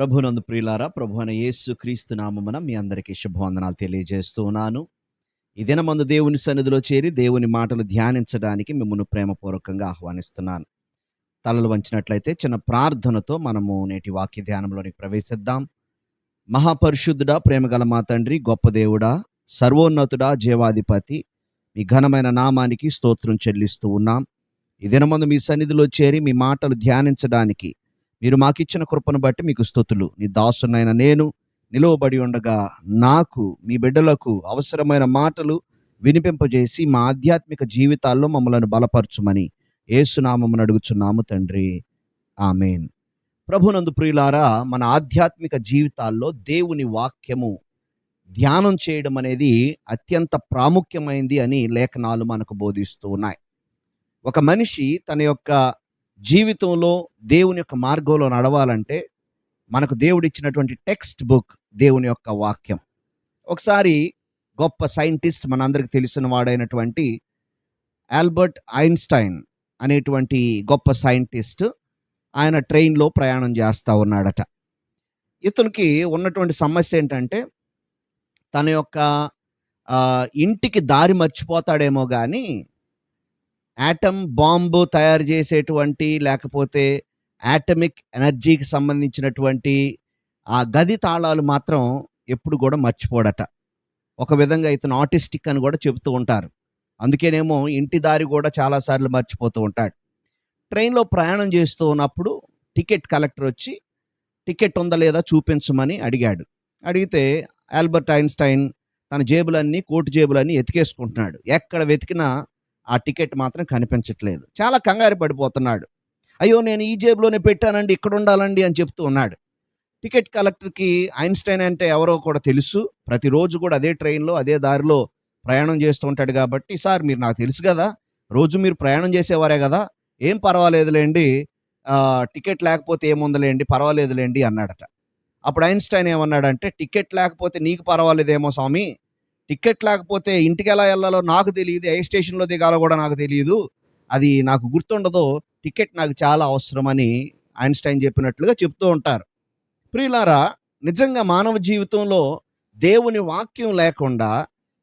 ప్రభునందు ప్రియులారా ప్రభు అయిన యేసు క్రీస్తు నామమున మీ అందరికీ శుభవందనాలు తెలియజేస్తూ ఉన్నాను. ఇదేన దినమందు దేవుని సన్నిధిలో చేరి దేవుని మాటలు ధ్యానించడానికి మిమ్మల్ని ప్రేమపూర్వకంగా ఆహ్వానిస్తున్నాను. తలలు వంచినట్లయితే చిన్న ప్రార్థనతో మనము నేటి వాక్య ధ్యానంలోనికి ప్రవేశిద్దాం. మహాపరిశుద్ధుడా ప్రేమగల మా తండ్రి గొప్ప దేవుడా సర్వోన్నతుడా జీవాధిపతి మీ ఘనమైన నామానికి స్తోత్రం చెల్లిస్తూ ఉన్నాం. ఇదిన మందు మీ సన్నిధిలో చేరి మీ మాటలు ధ్యానించడానికి మీరు మాకిచ్చిన కృపను బట్టి మీకు స్థుతులు. నీ దాసునైన నేను నిలువబడి ఉండగా నాకు మీ బిడ్డలకు అవసరమైన మాటలు వినిపింపజేసి మా ఆధ్యాత్మిక జీవితాల్లో మమ్మలను బలపరచుమని ఏసునామమును అడుగుచున్నాము తండ్రి. ఆమెన్. ప్రభునందు ప్రియులారా మన ఆధ్యాత్మిక జీవితాల్లో దేవుని వాక్యము ధ్యానం చేయడం అనేది అత్యంత ప్రాముఖ్యమైంది అని లేఖనాలు మనకు బోధిస్తూ ఉన్నాయి. ఒక మనిషి తన యొక్క జీవితంలో దేవుని యొక్క మార్గంలో నడవాలంటే మనకు దేవుడిచ్చినటువంటి టెక్స్ట్ బుక్ దేవుని యొక్క వాక్యం. ఒకసారి గొప్ప సైంటిస్ట్ మనందరికి తెలిసిన వాడైనటువంటి ఆల్బర్ట్ ఐన్స్టైన్ అనేటువంటి గొప్ప సైంటిస్ట్ ఆయన ట్రైన్లో ప్రయాణం చేస్తూ ఉన్నాడట. ఇతనికి ఉన్నటువంటి సమస్య ఏంటంటే తన యొక్క ఇంటికి దారి మర్చిపోతాడేమో కానీ యాటమ్ బాంబు తయారు చేసేటువంటి లేకపోతే యాటమిక్ ఎనర్జీకి సంబంధించినటువంటి ఆ గది తాళాలు మాత్రం ఎప్పుడు కూడా మర్చిపోడట. ఒక విధంగా ఇతను ఆటిస్టిక్ అని కూడా చెబుతూ ఉంటారు. అందుకేనేమో ఇంటి దారి కూడా చాలాసార్లు మర్చిపోతూ ఉంటాడు. ట్రైన్లో ప్రయాణం చేస్తూ ఉన్నప్పుడు టికెట్ కలెక్టర్ వచ్చి టికెట్ ఉందా లేదా చూపించమని అడిగాడు. అడిగితే ఆల్బర్ట్ ఐన్స్టైన్ తన జేబులన్నీ కోటు జేబులన్నీ ఎతికేసుకుంటున్నాడు. ఎక్కడ వెతికినా ఆ టికెట్ మాత్రం కనిపించట్లేదు. చాలా కంగారు పడిపోతున్నాడు. అయ్యో నేను ఈ జేబులోనే పెట్టానండి ఇక్కడ ఉండాలండి అని చెప్తూ ఉన్నాడు. టికెట్ కలెక్టర్కి ఐన్స్టైన్ అంటే ఎవరో కూడా తెలుసు. ప్రతిరోజు కూడా అదే ట్రైన్లో అదే దారిలో ప్రయాణం చేస్తూ ఉంటాడు కాబట్టి సార్ మీరు నాకు తెలుసు కదా రోజు మీరు ప్రయాణం చేసేవారే కదా ఏం పర్వాలేదులేండి టికెట్ లేకపోతే ఏముందలేండి పర్వాలేదులేండి అన్నాడట. అప్పుడు ఐన్స్టైన్ ఏమన్నాడంటే టికెట్ లేకపోతే నీకు పర్వాలేదేమో స్వామి టికెట్ లేకపోతే ఇంటికి ఎలా వెళ్ళాలో నాకు తెలియదు ఏ స్టేషన్లో దిగాలో కూడా నాకు తెలియదు. అది నాకు గుర్తుండదు. టికెట్ నాకు చాలా అవసరమని ఐన్స్టైన్ చెప్పినట్లుగా చెప్తూ ఉంటారు. ప్రియులారా నిజంగా మానవ జీవితంలో దేవుని వాక్యం లేకుండా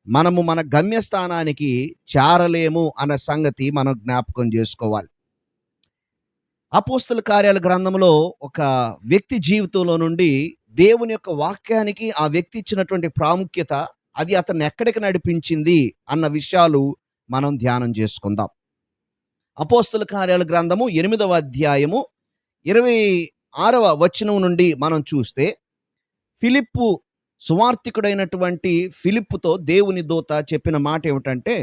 మనము మన గమ్యస్థానానికి చేరలేము అన్న సంగతి మనం జ్ఞాపకం చేసుకోవాలి. అపోస్తుల కార్యాల గ్రంథంలో ఒక వ్యక్తి జీవితంలో నుండి దేవుని యొక్క వాక్యానికి ఆ వ్యక్తి ఇచ్చినటువంటి ప్రాముఖ్యత అది అతన్ని ఎక్కడికి నడిపించింది అన్న విషయాలు మనం ధ్యానం చేసుకుందాం. అపోస్తుల కార్యాల గ్రంథము ఎనిమిదవ అధ్యాయము ఇరవై ఆరవ వచనం నుండి మనం చూస్తే ఫిలిప్పు సువార్థికుడైనటువంటి ఫిలిప్పుతో దేవుని దూత చెప్పిన మాట ఏమిటంటే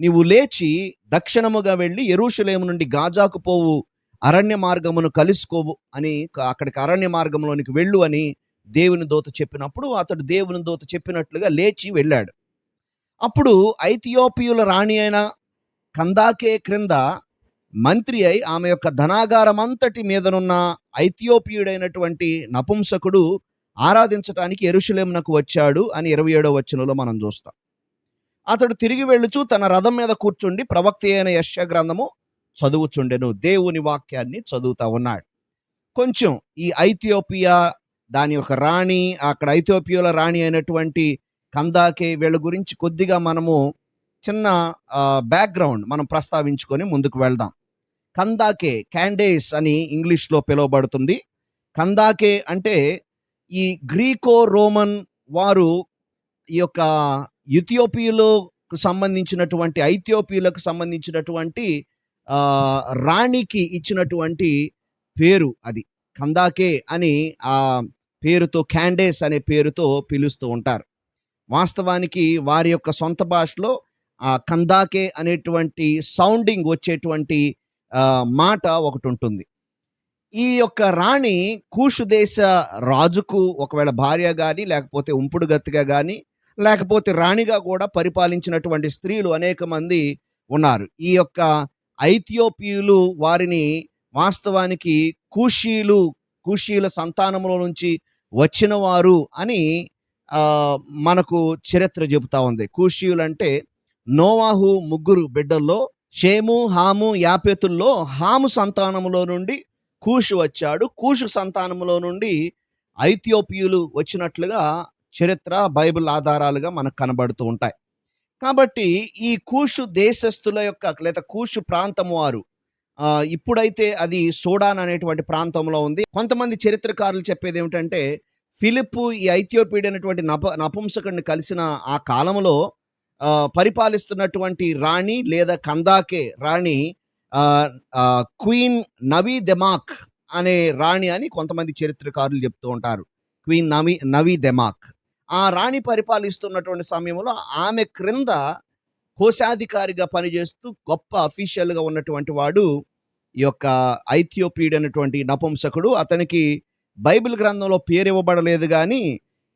నీవు లేచి దక్షిణముగా వెళ్ళి ఎరుషులేము నుండి గాజాకు పోవు అరణ్య మార్గమును కలుసుకోవు అని అక్కడికి అరణ్య మార్గంలోనికి వెళ్ళు అని దేవుని దోత చెప్పినప్పుడు అతడు దేవుని దోత చెప్పినట్లుగా లేచి వెళ్ళాడు. అప్పుడు ఐథియోపియుల రాణి అయిన కందాకే క్రింద మంత్రి అయి ఆమె యొక్క ధనాగారం అంతటి మీదనున్న ఐథియోపియుడైనటువంటి నపుంసకుడు ఆరాధించటానికి ఎరుషులేమునకు వచ్చాడు అని ఇరవై ఏడో వచనంలో మనం చూస్తాం. అతడు తిరిగి వెళ్ళుచు తన రథం మీద కూర్చుండి ప్రవక్త అయిన యశ గ్రంథము చదువుచుండెను. దేవుని వాక్యాన్ని చదువుతా ఉన్నాడు. కొంచెం ఈ ఐథియోపియా దాని యొక్క రాణి అక్కడ ఐథోపియోల రాణి అయినటువంటి కందాకే వీళ్ళ గురించి కొద్దిగా మనము చిన్న బ్యాక్గ్రౌండ్ మనం ప్రస్తావించుకొని ముందుకు వెళ్దాం. కందాకే క్యాండేస్ అని ఇంగ్లీష్లో పిలువబడుతుంది. కందాకే అంటే ఈ గ్రీకో రోమన్ వారు ఈ యొక్క ఇథియోపియాలకు సంబంధించినటువంటి ఐథియోపియలకు సంబంధించినటువంటి రాణికి ఇచ్చినటువంటి పేరు అది. కందాకే అని ఆ పేరుతో క్యాండేస్ అనే పేరుతో పిలుస్తూ ఉంటారు. వాస్తవానికి వారి యొక్క సొంత భాషలో ఆ కందాకే అనేటువంటి సౌండింగ్ వచ్చేటువంటి మాట ఒకటి ఉంటుంది. ఈ యొక్క రాణి కూషు దేశ రాజుకు ఒకవేళ భార్య కానీ లేకపోతే ఉంపుడు గత్తిగా కానీ లేకపోతే రాణిగా కూడా పరిపాలించినటువంటి స్త్రీలు అనేక మంది ఉన్నారు. ఈ యొక్క ఐథియోపియులు వారిని వాస్తవానికి కూషీలు కూషీల సంతానంలో నుంచి వచ్చిన వారు అని మనకు చరిత్ర చెబుతా ఉంది. కూషియులంటే నోవాహు ముగ్గురు బిడ్డల్లో షేము హాము యాపెతుల్లో హాము సంతానములో నుండి కూషు వచ్చాడు. కూషు సంతానములో నుండి ఐథియోపియులు వచ్చినట్లుగా చరిత్ర బైబిల్ ఆధారాలుగా మనకు కనబడుతూ ఉంటాయి. కాబట్టి ఈ కూషు దేశస్థుల యొక్క లేదా కూషు ప్రాంతం వారు ఇప్పుడైతే అది సూడాన్ అనేటువంటి ప్రాంతంలో ఉంది. కొంతమంది చరిత్రకారులు చెప్పేది ఏమిటంటే ఫిలిప్పు ఈ ఐథియోపియడ్ అనేటువంటి నప నపుంసకుడిని కలిసిన ఆ కాలంలో పరిపాలిస్తున్నటువంటి రాణి లేదా కందాకే రాణి క్వీన్ నవీ దెమాక్ అనే రాణి అని కొంతమంది చరిత్రకారులు చెప్తూ ఉంటారు. క్వీన్ నవీ నవీ దెమాక్. ఆ రాణి పరిపాలిస్తున్నటువంటి సమయంలో ఆమె క్రింద కోశాధికారిగా పనిచేస్తూ గొప్ప అఫీషియల్గా ఉన్నటువంటి వాడు ఈ యొక్క ఐథియోపీడ్ అనేటువంటి నపుంసకుడు. అతనికి బైబిల్ గ్రంథంలో పేరు ఇవ్వబడలేదు కానీ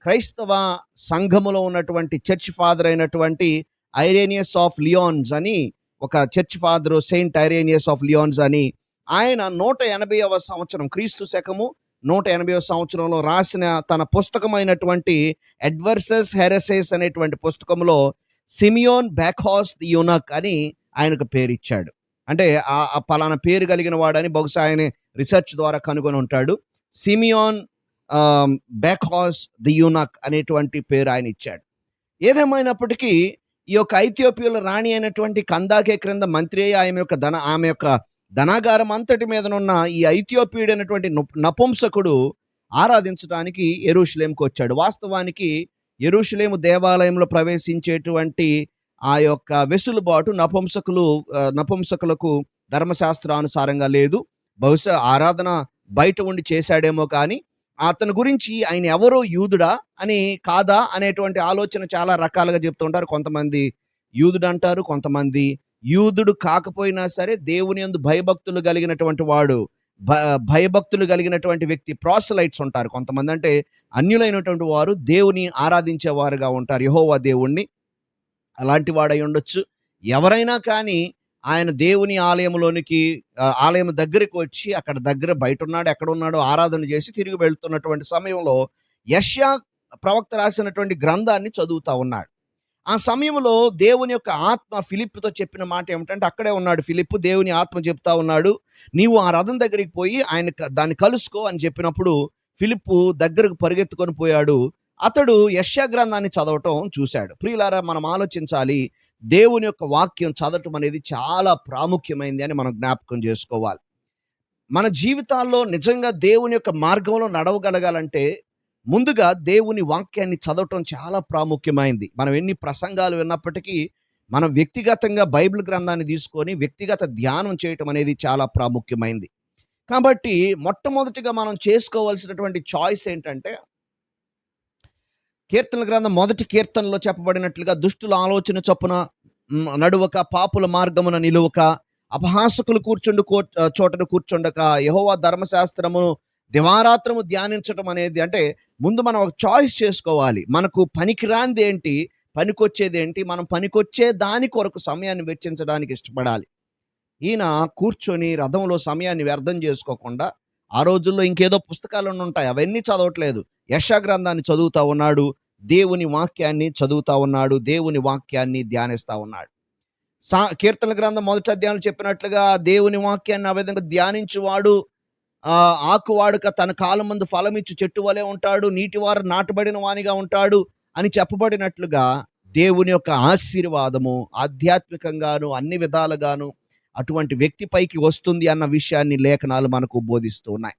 క్రైస్తవ సంఘములో ఉన్నటువంటి చర్చ్ ఫాదర్ అయినటువంటి ఐరేనియస్ ఆఫ్ లియోన్స్ అని ఒక church father saint Irenaeus of Lyons అని ఆయన నూట ఎనభైవ సంవత్సరం క్రీస్తు శకము నూట ఎనభైవ సంవత్సరంలో రాసిన తన పుస్తకమైనటువంటి అడ్వర్సెస్ హెరసెస్ అనేటువంటి పుస్తకంలో సిమియోన్ బ్యాక్హాస్ ది యునక్ అని ఆయనకు పేరు ఇచ్చాడు. అంటే ఆ పలానా పేరు కలిగిన వాడని బహుశా ఆయన రీసెర్చ్ ద్వారా కనుగొని ఉంటాడు. సిమియోన్ బ్యాక్హాస్ ది యునక్ అనేటువంటి పేరు ఆయన ఇచ్చాడు. ఏదేమైనప్పటికీ ఈ యొక్క ఐథియోపియాలో రాణి అయినటువంటి కందాకే క్రింద మంత్రి అయ్యి ఆమె యొక్క ధన ఆమె యొక్క ధనాగారం అంతటి మీదనున్న ఈ ఐథియోపియుడు అయినటువంటి నపుంసకుడు ఆరాధించడానికి ఎరుషులేంకి వచ్చాడు. వాస్తవానికి ఎరుషులేము దేవాలయంలో ప్రవేశించేటువంటి ఆ యొక్క వెసులుబాటు నపుంసకులు ఆ, నపుంసకులకు ధర్మశాస్త్రానుసారంగా లేదు. బహుశా ఆరాధన బయట ఉండి చేశాడేమో కానీ అతని గురించి ఆయన ఎవరో యూదుడా అని కాదా అనేటువంటి ఆలోచన చాలా రకాలుగా చెప్తుంటారు కొంతమంది యూదుడు అంటారు కొంతమంది యూదుడు కాకపోయినా సరే దేవుని యందు భయభక్తులు కలిగినటువంటి వాడు భయభక్తులు కలిగినటువంటి వ్యక్తి ప్రాసలైట్స్ ఉంటారు. కొంతమంది అంటే అన్యులైనటువంటి వారు దేవుని ఆరాధించేవారుగా ఉంటారు. యహోవా దేవుణ్ణి అలాంటి వాడై ఉండొచ్చు. ఎవరైనా కానీ ఆయన దేవుని ఆలయంలోనికి ఆలయం దగ్గరికి వచ్చి అక్కడ దగ్గర బయట ఉన్నాడు ఎక్కడ ఉన్నాడో ఆరాధన చేసి తిరిగి వెళ్తున్నటువంటి సమయంలో యష్యా ప్రవక్త రాసినటువంటి గ్రంథాన్ని చదువుతా ఉన్నాడు. ఆ సమయంలో దేవుని యొక్క ఆత్మ ఫిలిప్తో చెప్పిన మాట ఏమిటంటే అక్కడే ఉన్నాడు ఫిలిప్ దేవుని ఆత్మ చెప్తా ఉన్నాడు. నీవు ఆ రథం దగ్గరికి పోయి ఆయన దాన్ని కలుసుకో అని చెప్పినప్పుడు ఫిలిప్పు దగ్గరకు పరిగెత్తుకొని పోయాడు. అతడు యశ్యాగ్రంథాన్ని చదవటం చూశాడు. ప్రియులారా మనం ఆలోచించాలి. దేవుని యొక్క వాక్యం చదవటం అనేది చాలా ప్రాముఖ్యమైంది అని మనం జ్ఞాపకం చేసుకోవాలి. మన జీవితాల్లో నిజంగా దేవుని యొక్క మార్గంలో నడవగలగాలంటే ముందుగా దేవుని వాక్యాన్ని చదవటం చాలా ప్రాముఖ్యమైంది. మనం ఎన్ని ప్రసంగాలు విన్నప్పటికీ మనం వ్యక్తిగతంగా బైబిల్ గ్రంథాన్ని తీసుకొని వ్యక్తిగత ధ్యానం చేయటం అనేది చాలా ప్రాముఖ్యమైంది. కాబట్టి మొట్టమొదటిగా మనం చేసుకోవాల్సినటువంటి చాయిస్ ఏంటంటే కీర్తన గ్రంథం మొదటి కీర్తనలో చెప్పబడినట్లుగా దుష్టుల ఆలోచన చొప్పున నడువక పాపుల మార్గమున నిలువక అపహాసకులు కూర్చుండు కూ- చోటను కూర్చుండక యహోవా ధర్మశాస్త్రమును దివారాత్రము ధ్యానించడం అనేది అంటే ముందు మనం ఒక చాయిస్ చేసుకోవాలి. మనకు పనికిరాంది ఏంటి? పనికొచ్చేది ఏంటి? మనం పనికొచ్చే దాని కొరకు సమయాన్ని వెచ్చించడానికి ఇష్టపడాలి. ఈయన కూర్చొని రథంలో సమయాన్ని వ్యర్థం చేసుకోకుండా ఆ రోజుల్లో ఇంకేదో పుస్తకాలు ఉంటాయి. అవన్నీ చదవట్లేదు. యశా గ్రంథాన్ని చదువుతా ఉన్నాడు. దేవుని వాక్యాన్ని చదువుతా ఉన్నాడు. దేవుని వాక్యాన్ని ధ్యానిస్తూ ఉన్నాడు. సా కీర్తన గ్రంథం మొదటి అధ్యాయంలో చెప్పినట్లుగా దేవుని వాక్యాన్ని ఆ విధంగా ధ్యానించువాడు ఆకువాడుక ఆకు వాడుక తన కాలం ముందు ఫలమిచ్చు చెట్టు వలె ఉంటాడు నీటి వారు నాటబడిన వానిగా ఉంటాడు అని చెప్పబడినట్లుగా దేవుని యొక్క ఆశీర్వాదము ఆధ్యాత్మికంగాను అన్ని విధాలుగాను అటువంటి వ్యక్తి పైకి వస్తుంది అన్న విషయాన్ని లేఖనాలు మనకు బోధిస్తూ ఉన్నాయి.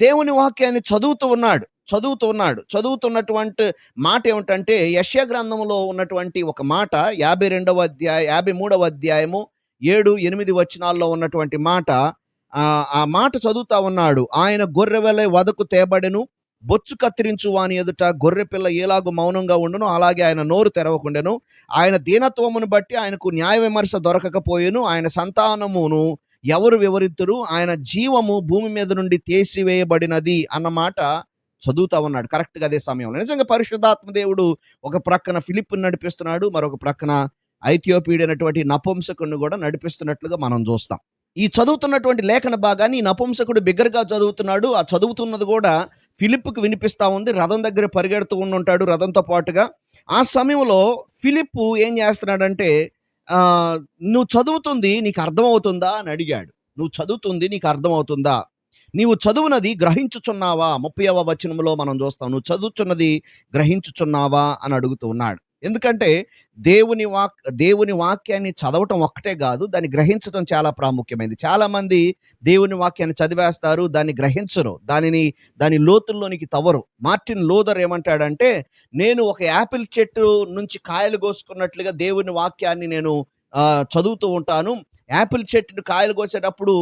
దేవుని వాక్యాన్ని చదువుతూ ఉన్నాడు చదువుతూ ఉన్నాడు. చదువుతున్నటువంటి మాట ఏమిటంటే యశ్య గ్రంథంలో ఉన్నటువంటి ఒక మాట యాభై రెండవ అధ్యాయ యాభై మూడవ అధ్యాయము ఏడు ఎనిమిది వచనాల్లో ఉన్నటువంటి మాట ఆ మాట చదువుతా ఉన్నాడు. ఆయన గొర్రె వలె వదకు తేబడెను బొచ్చు కత్తిరించు వాని ఎదుట గొర్రె పిల్ల ఏలాగు మౌనంగా ఉండును అలాగే ఆయన నోరు తెరవకుండెను. ఆయన దీనత్వమును బట్టి ఆయనకు న్యాయ విమర్శ దొరకకపోయేను. ఆయన సంతానమును ఎవరు వివరితురు? ఆయన జీవము భూమి మీద నుండి తీసివేయబడినది అన్నమాట చదువుతా ఉన్నాడు. కరెక్ట్గా అదే సమయంలో. నిజంగా పరిశుద్ధాత్మ దేవుడు ఒక ప్రక్కన ఫిలిప్ను నడిపిస్తున్నాడు మరొక ప్రక్కన ఐథియోపీడైనటువంటి నపుంసకుని కూడా నడిపిస్తున్నట్లుగా మనం చూస్తాం. ఈ చదువుతున్నటువంటి లేఖన భాగాన్ని ఈ నపుంసకుడు బిగ్గరగా చదువుతున్నాడు. ఆ చదువుతున్నది కూడా ఫిలిప్కి వినిపిస్తూ ఉంది. రథం దగ్గర పరిగెడుతూ ఉంటాడు రథంతో పాటుగా. ఆ సమయంలో ఫిలిప్ ఏం చేస్తున్నాడంటే నువ్వు చదువుతుంది నీకు అర్థమవుతుందా? అని అడిగాడు. నువ్వు చదువుతుంది నీకు అర్థమవుతుందా? నీవు చదువునది గ్రహించుచున్నావా? ముప్పైవ వచనంలో మనం చూస్తాం. నువ్వు చదువుతున్నది గ్రహించుచున్నావా? అని అడుగుతూ ఉన్నాడు. ఎందుకంటే దేవుని వాక్ దేవుని వాక్యాన్ని చదవటం ఒక్కటే కాదు దాన్ని గ్రహించడం చాలా ప్రాముఖ్యమైనది చాలామంది దేవుని వాక్యాన్ని చదివేస్తారు దాన్ని గ్రహించరు దానిని దాని లోతుల్లోనికి తవరు మార్టిన్ లోదర్ ఏమంటాడంటే నేను ఒక యాపిల్ చెట్టు నుంచి కాయలు కోసుకున్నట్లుగా దేవుని వాక్యాన్ని నేను చదువుతూ ఉంటాను. యాపిల్ చెట్టును కాయలు కోసేటప్పుడు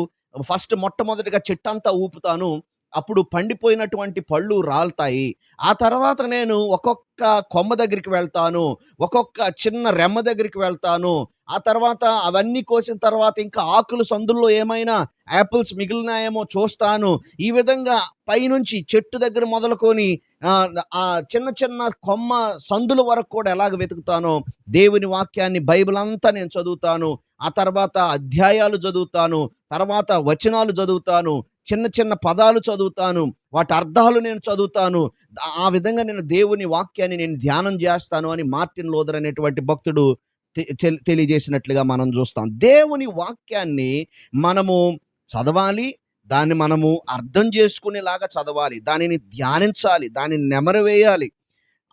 ఫస్ట్ మొట్టమొదటిగా చెట్టంతా ఊపుతాను. అప్పుడు పండిపోయినటువంటి పళ్ళు రాలుతాయి. ఆ తర్వాత నేను ఒక్కొక్క కొమ్మ దగ్గరికి వెళ్తాను ఒక్కొక్క చిన్న రెమ్మ దగ్గరికి వెళ్తాను. ఆ తర్వాత అవన్నీ కోసిన తర్వాత ఇంకా ఆకులు సందుల్లో ఏమైనా యాపిల్స్ మిగిలినాయేమో చూస్తాను. ఈ విధంగా పైనుంచి చెట్టు దగ్గర మొదలుకొని ఆ, చిన్న చిన్న కొమ్మ సందుల వరకు కూడా ఎలాగ వెతుకుతానో దేవుని వాక్యాన్ని బైబిల్ అంతా నేను చదువుతాను. ఆ తర్వాత అధ్యాయాలు చదువుతాను తర్వాత వచనాలు చదువుతాను. చిన్న చిన్న పదాలు చదువుతాను వాటి అర్థాలు నేను చదువుతాను ఆ- విధంగా నేను దేవుని వాక్యాన్ని నేను ధ్యానం చేస్తాను అని మార్టిన్ లోదర్ అనేటువంటి భక్తుడు తె- తెలియజేసినట్లుగా మనం చూస్తాం. దేవుని వాక్యాన్ని మనము చదవాలి దాన్ని మనము అర్థం చేసుకునేలాగా చదవాలి దానిని ధ్యానించాలి దానిని నెమరవేయాలి.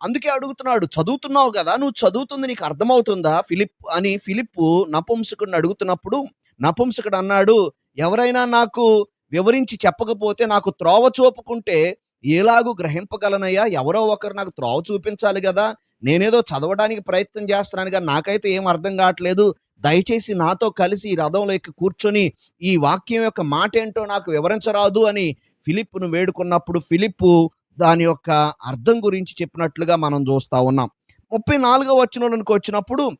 అందుకే అడుగుతున్నాడు చదువుతున్నావు కదా నువ్వు చదువుతుంది నీకు అర్థమవుతుందా? ఫిలిప్ అని ఫిలిప్పు నపుంసకుడిని అడుగుతున్నప్పుడు నపుంసకుడు అన్నాడు ఎవరైనా నాకు వివరించి చెప్పకపోతే నాకు త్రోవ చూపుకుంటే ఎలాగూ గ్రహింపగలనయ్యా? ఎవరో ఒకరు నాకు త్రోవ చూపించాలి కదా. నేనేదో చదవడానికి ప్రయత్నం చేస్తున్నాను కానీ నాకైతే ఏం అర్థం కావట్లేదు. దయచేసి నాతో కలిసి ఈ రథంలో ఎక్కి కూర్చొని ఈ వాక్యం యొక్క మాట ఏంటో నాకు వివరించరాదు అని ఫిలిప్పును వేడుకున్నప్పుడు ఫిలిప్పు దాని యొక్క అర్థం గురించి చెప్పినట్లుగా మనం చూస్తా ఉన్నాం. ముప్పై నాలుగో వచనంలోనికి వచ్చినప్పుడు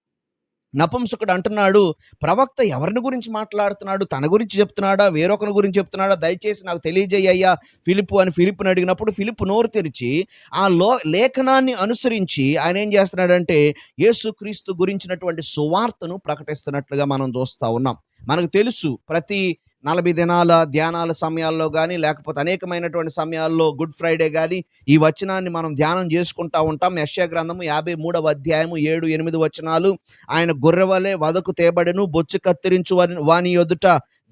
నపుంసకుడు అంటున్నాడు ప్రవక్త ఎవరిని గురించి మాట్లాడుతున్నాడు? తన గురించి చెప్తున్నాడా? వేరొకరి గురించి చెప్తున్నాడా? దయచేసి నాకు తెలియజేయ్యా ఫిలిప్ అని ఫిలిప్ని అడిగినప్పుడు ఫిలిప్ నోరు తెరిచి ఆ లో లేఖనాన్ని అనుసరించి ఆయన ఏం చేస్తున్నాడంటే యేసుక్రీస్తు గురించినటువంటి సువార్తను ప్రకటిస్తున్నట్లుగా మనం చూస్తూ ఉన్నాం. మనకు తెలుసు ప్రతి నలభై దినాల ధ్యానాల సమయాల్లో కానీ లేకపోతే అనేకమైనటువంటి సమయాల్లో గుడ్ ఫ్రైడే కానీ ఈ వచనాన్ని మనం ధ్యానం చేసుకుంటా ఉంటాం. యశ్యా గ్రంథము యాభై మూడవ అధ్యాయము ఏడు ఎనిమిది వచనాలు. ఆయన గొర్రెవలే వదకు తేబడెను బొచ్చు కత్తిరించు వాని- ఎదుట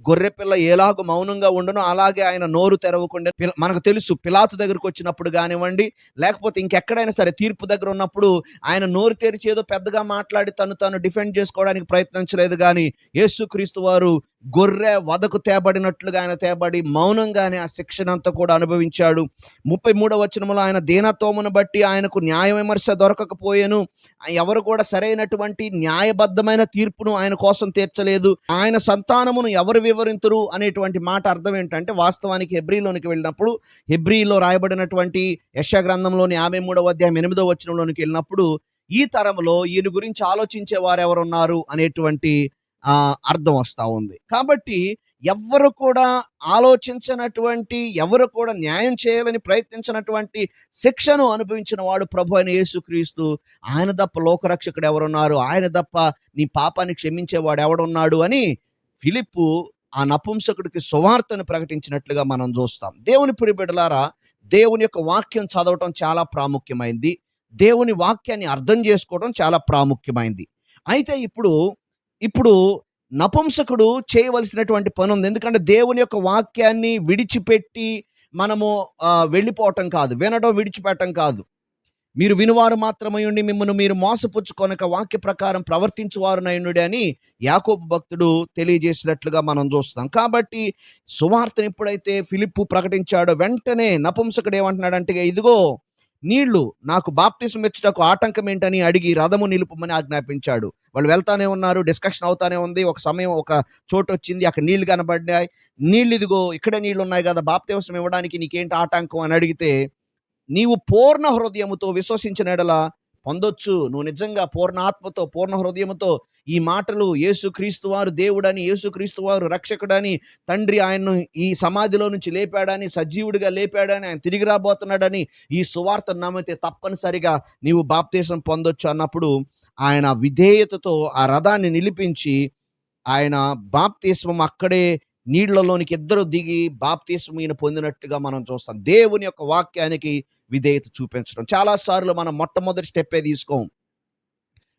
గొర్రె పిల్ల ఎలాగ మౌనంగా ఉండను అలాగే ఆయన నోరు తెరవకుండా మనకు తెలుసు పిలాతు దగ్గరకు వచ్చినప్పుడు కానివ్వండి లేకపోతే ఇంకెక్కడైనా సరే తీర్పు దగ్గర ఉన్నప్పుడు ఆయన నోరు తెరిచి ఏదో పెద్దగా మాట్లాడి తను తను డిఫెండ్ చేసుకోవడానికి ప్రయత్నించలేదు కానీ యేసుక్రీస్తు వారు గొర్రె వదకు తేబడినట్లుగా ఆయన తేబడి మౌనంగానే ఆ శిక్షణ అంతా కూడా అనుభవించాడు. ముప్పై మూడవ వచనములో ఆయన దీనత్వమును బట్టి ఆయనకు న్యాయ విమర్శ దొరకకపోయాను. ఎవరు కూడా సరైనటువంటి న్యాయబద్ధమైన తీర్పును ఆయన కోసం తీర్చలేదు. ఆయన సంతానమును ఎవరు వివరింతురు అనేటువంటి మాట అర్థం ఏంటంటే వాస్తవానికి హెబ్రీలోనికి వెళ్ళినప్పుడు హెబ్రీలో రాయబడినటువంటి యశ గ్రంథంలోని యాభై మూడవ అధ్యాయం ఎనిమిదవ వచనంలోనికి వెళ్ళినప్పుడు ఈ తరంలో ఈయన గురించి ఆలోచించే వారు ఎవరున్నారు అనేటువంటి అర్థం వస్తూ ఉంది. కాబట్టి ఎవ్వరు కూడా ఆలోచించినటువంటి ఎవరు కూడా న్యాయం చేయాలని ప్రయత్నించినటువంటి శిక్షను అనుభవించిన వాడు ప్రభు అయిన యేసుక్రీస్తు. ఆయన తప్ప లోకరక్షకుడు ఎవరున్నారు? ఆయన తప్ప నీ పాపాన్ని క్షమించేవాడు ఎవడున్నాడు అని ఫిలిప్పు ఆ నపుంసకుడికి సువార్తను ప్రకటించినట్లుగా మనం చూస్తాం. దేవుని పురిబిడలారా దేవుని యొక్క వాక్యం చదవటం చాలా ప్రాముఖ్యమైంది. దేవుని వాక్యాన్ని అర్థం చేసుకోవడం చాలా ప్రాముఖ్యమైంది. అయితే ఇప్పుడు ఇప్పుడు నపుంసకుడు చేయవలసినటువంటి పని ఉంది ఎందుకంటే దేవుని యొక్క వాక్యాన్ని విడిచిపెట్టి మనము వెళ్ళిపోవటం కాదు. వినడం విడిచిపెట్టడం కాదు. మీరు వినువారు మాత్రమై ఉండి మిమ్మల్ని మీరు మోసపుచ్చుకొనక వాక్య ప్రకారం ప్రవర్తించువారునయునుడి అని యాకోబు భక్తుడు తెలియజేసినట్లుగా మనం చూస్తాం కాబట్టి సువార్తను ఎప్పుడైతే ఫిలిప్పు ప్రకటించాడో వెంటనే నపుంసకుడు ఏమంటున్నాడంటే ఇదిగో నీళ్ళు నాకు బాప్తిసం ఇచ్చుటకు ఆటంకం ఏంటని అడిగి రథము నిలుపమని ఆజ్ఞాపించాడు. వాళ్ళు వెళ్తానే ఉన్నారు డిస్కషన్ అవుతానే ఉంది. ఒక సమయం ఒక చోటు వచ్చింది. అక్కడ నీళ్ళు కనబడ్డాయి. నీళ్ళు ఇదిగో ఇక్కడే నీళ్ళు ఉన్నాయి కదా బాప్తిసం ఇవ్వడానికి నీకేంటి ఆటంకం అని అడిగితే నీవు పూర్ణ హృదయముతో విశ్వసించిన ఎడల పొందొచ్చు. నువ్వు నిజంగా పూర్ణ ఆత్మతో పూర్ణ హృదయముతో ఈ మాటలు యేసుక్రీస్తు వారు దేవుడని యేసుక్రీస్తు వారు రక్షకుడని తండ్రి ఆయన్ను ఈ సమాధిలో నుంచి లేపాడని సజీవుడిగా లేపాడని ఆయన తిరిగి రాబోతున్నాడని ఈ సువార్త నమ్మితే తప్పనిసరిగా నీవు బాప్తీసం పొందొచ్చు అన్నప్పుడు ఆయన విధేయతతో ఆ రథాన్ని నిలిపించి ఆయన బాప్తీస్మం అక్కడే నీళ్ళలోనికి ఇద్దరు దిగి బాప్తీస్మం ఈయన పొందినట్టుగా మనం చూస్తాం. దేవుని యొక్క వాక్యానికి విధేయత చూపించడం. చాలాసార్లు మనం మొట్టమొదటి స్టెప్పే తీసుకోం.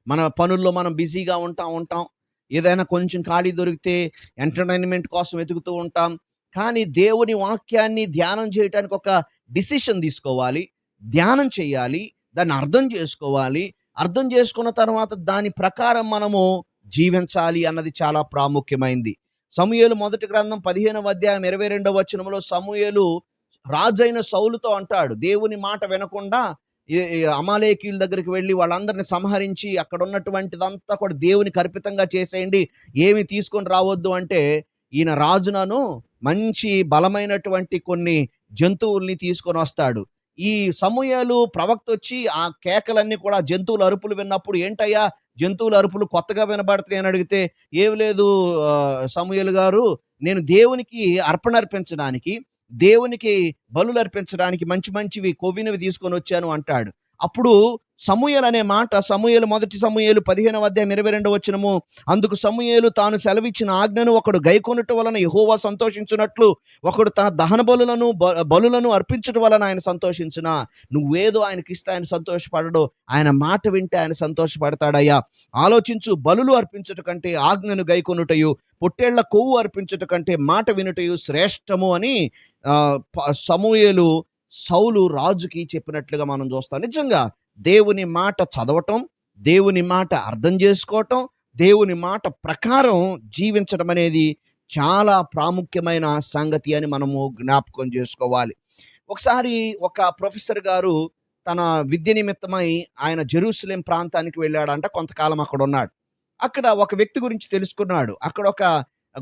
మన పనుల్లో మనం బిజీగా ఉంటాం ఉంటాం. ఏదైనా కొంచెం ఖాళీ దొరికితే ఎంటర్టైన్మెంట్ కోసం వెతుకుతూ ఉంటాం. కానీ దేవుని వాక్యాన్ని ధ్యానం చేయటానికి ఒక డిసిషన్ తీసుకోవాలి. ధ్యానం చేయాలి. దాన్ని అర్థం చేసుకోవాలి. అర్థం చేసుకున్న తర్వాత దాని ప్రకారం మనము జీవించాలి అన్నది చాలా ప్రాముఖ్యమైంది. సమూహలు మొదటి గ్రంథం పదిహేనవ అధ్యాయం ఇరవై రెండవ వచనంలో సమూహలు రాజైన సౌలుతో అంటాడు దేవుని మాట వినకుండా అమాలేకీయుల దగ్గరికి వెళ్ళి వాళ్ళందరిని సంహరించి అక్కడ ఉన్నటువంటిదంతా కూడా దేవునికి అర్పితంగా చేసేయండి ఏమి తీసుకొని రావద్దు అంటే ఈయన రాజునను మంచి బలమైనటువంటి కొన్ని జంతువుల్ని తీసుకొని వస్తాడు. ఈ సమూహాలు ప్రవక్త వచ్చి ఆ కేకలన్నీ కూడా జంతువుల అరుపులు విన్నప్పుడు ఏంటయ్యా జంతువుల అరుపులు కొత్తగా వినబడతాయి అని అడిగితే ఏమి లేదు సమూహలు గారు నేను దేవునికి అర్పణ అర్పించడానికి దేవునికి బలులు అర్పించడానికి మంచి మంచివి కొవ్వినవి తీసుకొని వచ్చాను అంటాడు. అప్పుడు సమూయలు అనే మాట సమూయలు మొదటి సమూయలు పదిహేనవ అధ్యాయం ఇరవై రెండవ వచ్చినము అందుకు సమూయలు తాను సెలవిచ్చిన ఆజ్ఞను ఒకడు గైకొనటం వలన యహోవా సంతోషించినట్లు ఒకడు తన దహన బలులను బ- బలులను అర్పించడం వలన ఆయన సంతోషించిన? నువ్వేదో ఆయనకి ఇస్తే ఆయన సంతోషపడడు ఆయన మాట వింటే ఆయన సంతోషపడతాడయ్యా. ఆలోచించు బలులు అర్పించుట కంటే ఆజ్ఞను గైకొనుటయు పొట్టేళ్ళ కొవ్వు అర్పించుట కంటే మాట వినుటయు శ్రేష్టము అని సమూయలు సౌలు రాజుకి చెప్పినట్లుగా మనం చూస్తాం. నిజంగా దేవుని మాట చదవటం దేవుని మాట అర్థం చేసుకోవటం దేవుని మాట ప్రకారం జీవించడం అనేది చాలా ప్రాముఖ్యమైన సంగతి అని మనము జ్ఞాపకం చేసుకోవాలి. ఒకసారి ఒక ప్రొఫెసర్ గారు తన విద్య నిమిత్తమై ఆయన జెరూసలేం ప్రాంతానికి వెళ్ళాడంట. కొంతకాలం అక్కడ ఉన్నాడు అక్కడ ఒక వ్యక్తి గురించి తెలుసుకున్నాడు. అక్కడ ఒక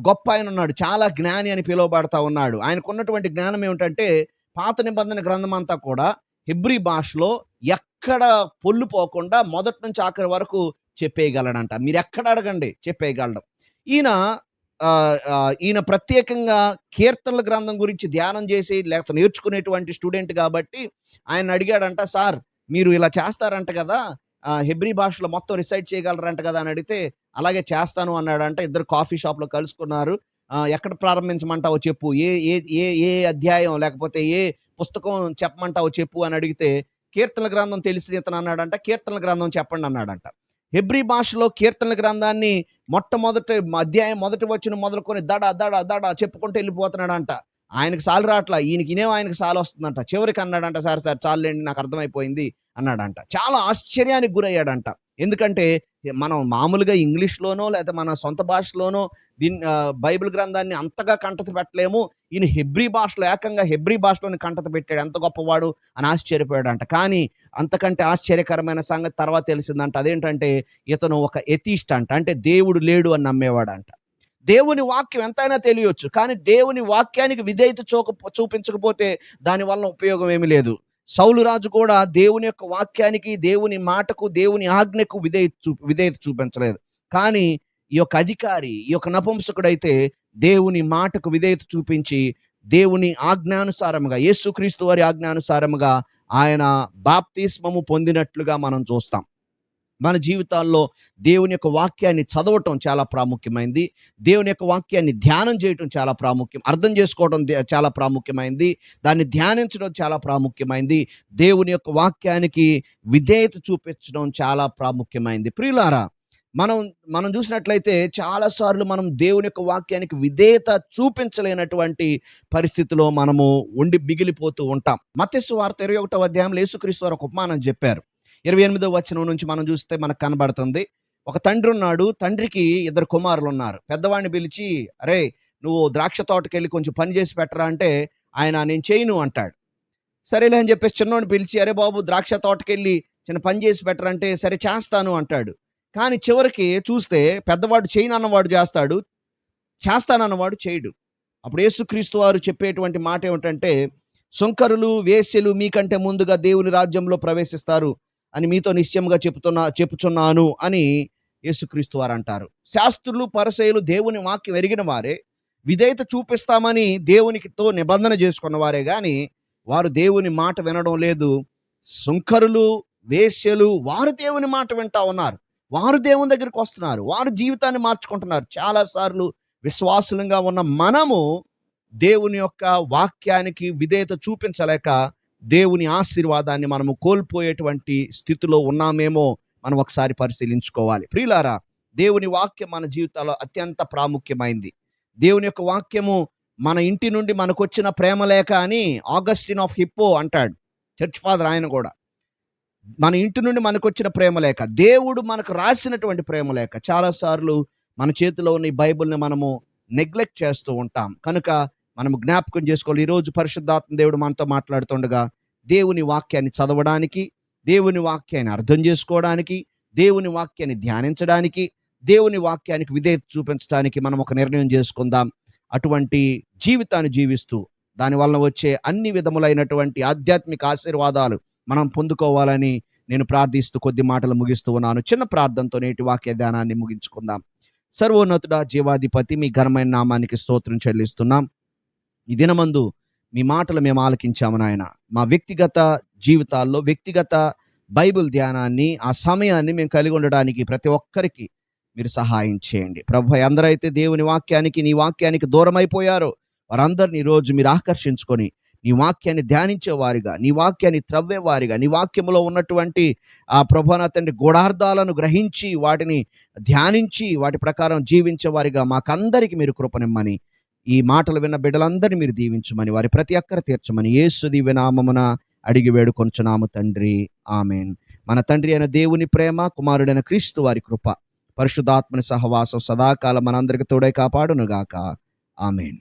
గొప్ప ఆయన ఉన్నాడు చాలా జ్ఞాని అని పిలువబడతా ఉన్నాడు. ఆయనకున్నటువంటి జ్ఞానం ఏమిటంటే పాత నిబంధన గ్రంథం అంతా కూడా హిబ్రీ భాషలో ఎక్కడ పొల్లు పోకుండా మొదటి నుంచి ఆఖరి వరకు చెప్పేయగలడంట. మీరు ఎక్కడ అడగండి చెప్పేయగలడం. ఈయన ఈయన ప్రత్యేకంగా కీర్తనల గ్రంథం గురించి ధ్యానం చేసి లేకపోతే నేర్చుకునేటువంటి స్టూడెంట్ కాబట్టి ఆయన అడిగాడంట సార్ మీరు ఇలా చేస్తారంట కదా హెబ్రీ భాషలో మొత్తం రిసైడ్ చేయగలరంట కదా అని అడిగితే అలాగే చేస్తాను అన్నాడంట. ఇద్దరు కాఫీ షాప్లో కలుసుకున్నారు. ఎక్కడ ప్రారంభించమంటావో చెప్పు. ఏ ఏ ఏ ఏ అధ్యాయం లేకపోతే ఏ పుస్తకం చెప్పమంటావో చెప్పు అని అడిగితే కీర్తనల గ్రంథం తెలిసి ఇతను అన్నాడంట. కీర్తనల గ్రంథం చెప్పండి అన్నాడంట. హెబ్రీ భాషలో కీర్తనల గ్రంథాన్ని మొట్టమొదటి అధ్యాయం మొదటి వచ్చిన మొదలుకొని దడ దడ దడ చెప్పుకుంటూ వెళ్ళిపోతున్నాడంట. ఆయనకు సాలు రావట్లా. ఈయనకి ఇనేమో ఆయనకి సాలు వస్తుందంట. చివరికి అన్నాడంట సార్ సార్ చాలండి నాకు అర్థమైపోయింది. అన్నాడంట. చాలా ఆశ్చర్యానికి గురయ్యాడంట. ఎందుకంటే మనం మామూలుగా ఇంగ్లీష్లోనో లేదా మన సొంత భాషలోనో దీన్ని బైబిల్ గ్రంథాన్ని అంతగా కంటత పెట్టలేము. ఈయన హెబ్రీ భాషలో ఏకంగా హెబ్రీ భాషలోని కంటత పెట్టాడు. ఎంత గొప్పవాడు అని ఆశ్చర్యపోయాడంట. కానీ అంతకంటే ఆశ్చర్యకరమైన సంగతి తర్వాత తెలిసిందంట. అదేంటంటే ఇతను ఒక ఎథీస్ట్ అంట. అంటే దేవుడు లేడు అని నమ్మేవాడంట. దేవుని వాక్యం ఎంతైనా తెలియవచ్చు కానీ దేవుని వాక్యానికి విధేయత చూక చూపించకపోతే దానివల్ల ఉపయోగం ఏమీ లేదు. సౌలు రాజు కూడా దేవుని యొక్క వాక్యానికి దేవుని మాటకు దేవుని ఆజ్ఞకు విధేయ చూ విధేయత చూపించలేదు. కానీ ఈ యొక్క అధికారి ఈ యొక్క నపుంసకుడైతే దేవుని మాటకు విధేయత చూపించి దేవుని ఆజ్ఞానుసారముగా యేసుక్రీస్తు వారి ఆజ్ఞానుసారముగా ఆయన బాప్తిస్మము పొందినట్లుగా మనం చూస్తాం. మన జీవితాల్లో దేవుని యొక్క వాక్యాన్ని చదవటం చాలా ప్రాముఖ్యమైంది. దేవుని యొక్క వాక్యాన్ని ధ్యానం చేయటం చాలా ప్రాముఖ్యం. అర్థం చేసుకోవడం చాలా ప్రాముఖ్యమైంది. దాన్ని ధ్యానించడం చాలా ప్రాముఖ్యమైంది. దేవుని యొక్క వాక్యానికి విధేయత చూపించడం చాలా ప్రాముఖ్యమైంది. ప్రియులారా మనం మనం చూసినట్లయితే చాలాసార్లు మనం దేవుని యొక్క వాక్యానికి విధేయత చూపించలేనటువంటి పరిస్థితిలో మనము ఉండి మిగిలిపోతూ ఉంటాం. మత్స్సు వార్త ఇరవై ఒకటో అధ్యాయంలో యేసుక్రీస్తు వారు ఒక ఉపమానం చెప్పారు. ఇరవై ఎనిమిదో వచనం నుంచి మనం చూస్తే మనకు కనబడుతుంది. ఒక తండ్రి ఉన్నాడు తండ్రికి ఇద్దరు కుమారులు ఉన్నారు. పెద్దవాడిని పిలిచి అరే నువ్వు ద్రాక్ష తోటకి వెళ్ళి కొంచెం పని చేసి పెట్టరా? అంటే ఆయన నేను చేయను అంటాడు. సరేలే అని చెప్పేసి చిన్నోడిని పిలిచి అరే బాబు ద్రాక్ష తోటకి వెళ్ళి చిన్న పని చేసి పెట్టరా? అంటే సరే చేస్తాను అంటాడు. కానీ చివరికి చూస్తే పెద్దవాడు చేయను అన్నవాడు చేస్తాడు చేస్తానన్నవాడు చేయడు. అప్పుడు యేసుక్రీస్తు వారు చెప్పేటువంటి మాట ఏమిటంటే సుంకరులు వేశ్యలు మీకంటే ముందుగా దేవుని రాజ్యంలో ప్రవేశిస్తారు. అని మీతో నిశ్చయంగా చెప్తున్నా చెప్పుచున్నాను అని యేసుక్రీస్తు వారు అంటారు శాస్త్రులు పరసయులు దేవుని వాక్యం ఎరిగిన వారే విధేయత చూపిస్తామని దేవునికితో నిబంధన చేసుకున్న వారే కానీ వారు దేవుని మాట వినడం లేదు. సుంకరులు వేశ్యలు వారు దేవుని మాట వింటా ఉన్నారు. వారు దేవుని దగ్గరికి వస్తున్నారు. వారు జీవితాన్ని మార్చుకుంటున్నారు. చాలాసార్లు విశ్వాసులంగా ఉన్న మనము దేవుని యొక్క వాక్యానికి విధేయత చూపించలేక దేవుని ఆశీర్వాదాన్ని మనము కోల్పోయేటువంటి స్థితిలో ఉన్నామేమో మనం ఒకసారి పరిశీలించుకోవాలి. ప్రియులారా దేవుని వాక్యం మన జీవితాల్లో అత్యంత ప్రాముఖ్యమైంది. దేవుని యొక్క వాక్యము మన ఇంటి నుండి మనకొచ్చిన ప్రేమ లేఖ అని ఆగస్టిన్ ఆఫ్ హిప్పో అంటాడు. చర్చ్ ఫాదర్ ఆయన కూడా. మన ఇంటి నుండి మనకొచ్చిన ప్రేమ లేఖ దేవుడు మనకు రాసినటువంటి ప్రేమ లేఖ చాలాసార్లు మన చేతిలో ఉన్న ఈ బైబిల్ని మనము నెగ్లెక్ట్ చేస్తూ ఉంటాం. కనుక మనం జ్ఞాపకం చేసుకోవాలి. ఈరోజు పరిశుద్ధాత్మ దేవుడు మనతో మాట్లాడుతుండగా దేవుని వాక్యాన్ని చదవడానికి దేవుని వాక్యాన్ని అర్థం చేసుకోవడానికి దేవుని వాక్యాన్ని ధ్యానించడానికి దేవుని వాక్యానికి విధేయత చూపించడానికి మనం ఒక నిర్ణయం చేసుకుందాం. అటువంటి జీవితాన్ని జీవిస్తూ దానివల్ల వచ్చే అన్ని విధములైనటువంటి ఆధ్యాత్మిక ఆశీర్వాదాలు మనం పొందుకోవాలని నేను ప్రార్థిస్తూ కొద్ది మాటలు ముగిస్తూ ఉన్నాను. చిన్న ప్రార్థనతో నేటి వాక్య ధ్యానాన్ని ముగించుకుందాం. సర్వోన్నతుడ జీవాధిపతి మీ ఘనమైన నామానికి స్తోత్రం చెల్లిస్తున్నాం. ఈ దినమందు మీ మాటలు మేము ఆలకించాము నాయన. మా వ్యక్తిగత జీవితాల్లో వ్యక్తిగత బైబిల్ ధ్యానాన్ని ఆ సమయాన్ని మేము కలిగి ఉండడానికి ప్రతి ఒక్కరికి మీరు సహాయం చేయండి. ప్రభు ఎందరైతే దేవుని వాక్యానికి నీ వాక్యానికి దూరం అయిపోయారో వారందరిని ఈరోజు మీరు ఆకర్షించుకొని నీ వాక్యాన్ని ధ్యానించే వారిగా నీ వాక్యాన్ని త్రవ్వేవారిగా నీ వాక్యంలో ఉన్నటువంటి ఆ ప్రభాన తండ్రి గూఢార్థాలను గ్రహించి వాటిని ధ్యానించి వాటి ప్రకారం జీవించేవారిగా మాకందరికీ మీరు కృపనిమ్మని ఈ మాటలు విన్న బిడ్డలందరినీ మీరు దీవించమని వారి ప్రతి అక్కర తీర్చమని యేసు దివ్యనామమున అడిగి వేడుకొంచున్నాము తండ్రి. ఆమెన్. మన తండ్రి అయిన దేవుని ప్రేమ కుమారుడైన క్రీస్తు వారి కృప పరిశుద్ధాత్మని సహవాసం సదాకాలం మనందరికి తోడై కాపాడునుగాక. ఆమెన్.